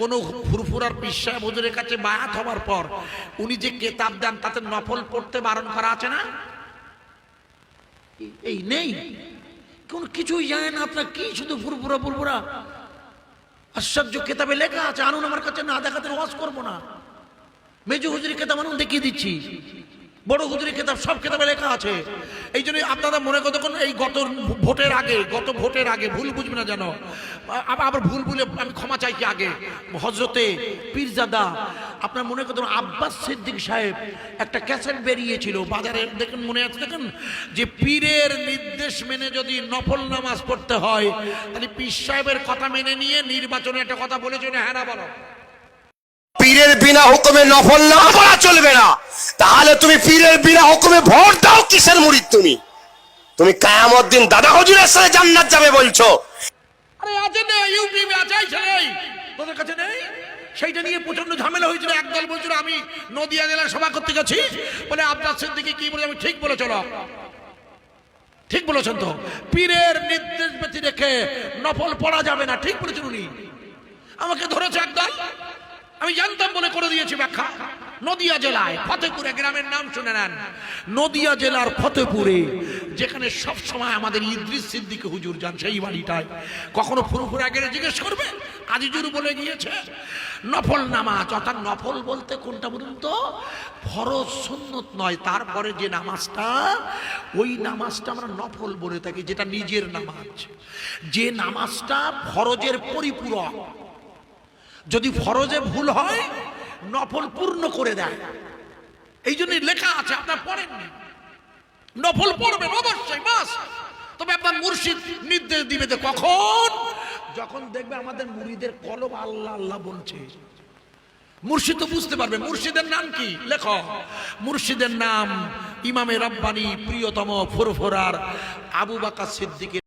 কোনো ফুরফুরার বিশ্বাস হুজুরের কাছে মায়াত হওয়ার পর উনি যে কেতাব দেন, তাতে নফল পড়তে বারণ করা আছে না? এই নেই। কোন কিছুই জানে না আপনার কি শুধু ফুরফুরা ফুরফুরা? আশ্চর্য কেতাবে লেখা আছে, আনুন আমার কাছে, না দেখাতে ওয়াজ করব না। মেজু হুজুরি কেতাব আনুন, দেখিয়ে দিচ্ছি। বড় হুজুরি কেতাব সব কেতাবে লেখা আছে। এই জন্য আপনারা মনে কতক্ষণ এই গত ভোটের আগে গত ভোটের আগে ভুল বুঝবে না যেন। আবার আবার ভুল ভুলে আমি ক্ষমা চাইছি আগে? হজরতে পীরজাদা আপনার মনে করতেন আব্বাস সিদ্দিক সাহেব একটা ক্যাসেট বেরিয়েছিল বাজারে। দেখেন মনে আছে দেখেন যে পীরের নির্দেশ মেনে যদি নফল নামাজ পড়তে হয় তাহলে পীর সাহেবের কথা মেনে নিয়ে নির্বাচনে একটা কথা বলেছিল হ্যাঁ না বলো? পীরের বিনা হুকুমে নফল না পড়া চলবে না। তাহলে তুমি পীরের বিনা হুকুমে ভোট দাও কিসের মুরিদ তুমি? তুমি কায়ামত দিন দাদা হজুরের সাথে জান্নাত যাবে বলছো। আরে আছে না ইউটিউবে আছে কাছে নেই? সেইটা নিয়ে প্রচণ্ড ঝামেলা হয়েছিল। একদল বলছিল, আমি নদিয়া জেলার সভা করতে গেছি। বলে আব্বাস সিদ্দিকি কি বলে, আমি ঠিক বলে চলো ঠিক বলেছেন তো? পীরের নির্দেশ ব্যতি রেখে নফল পড়া যাবে না, ঠিক বলেছেন উনি। আমাকে ধরেছে একদল। আমি জানতাম বলে করে দিয়েছি ব্যাখ্যা। নদিয়া জেলায় ফতেপুরে গ্রামের নাম শুনে নেন। নদিয়া জেলার ফতেপুরে, যেখানে সব সময় আমাদের ইদ্রিস সিদ্দিকে হুজুর যান, সেই বাড়িটায়। কখনো ফুরফুরা গেলে জিজ্ঞেস করবে? আজিজুর বলে গিয়েছে, নফল নামাজ, অর্থাৎ নফল বলতে কোনটা বলুন তো? ফরজ সুন্নত নয়, তারপরে যে নামাজটা, ওই নামাজটা আমরা নফল বলে থাকি, যেটা নিজের নামাজ। যে নামাজটা ফরজের পরিপূরক। যদি ফরজে ভুল হয় নফল পূর্ণ করে দেয়। এই জন্যই লেখা আছে, আপনার পড়েননি নফল পড়বেন, অবশ্যই, বাস। তবে আপনার মুর্শিদ নির্দেশ দিবে যে কখন? যখন দেখবে আমাদের মুড়িদের কলম আল্লাহ আল্লাহ বলছে। মুর্শিদ তো বুঝতে পারবে, মুর্শিদের নাম কি? লেখ। মুর্শিদের নাম ইমামে রব্বানি, প্রিয়তম ফুরফুরার আবু বাকা সিদ্দিকের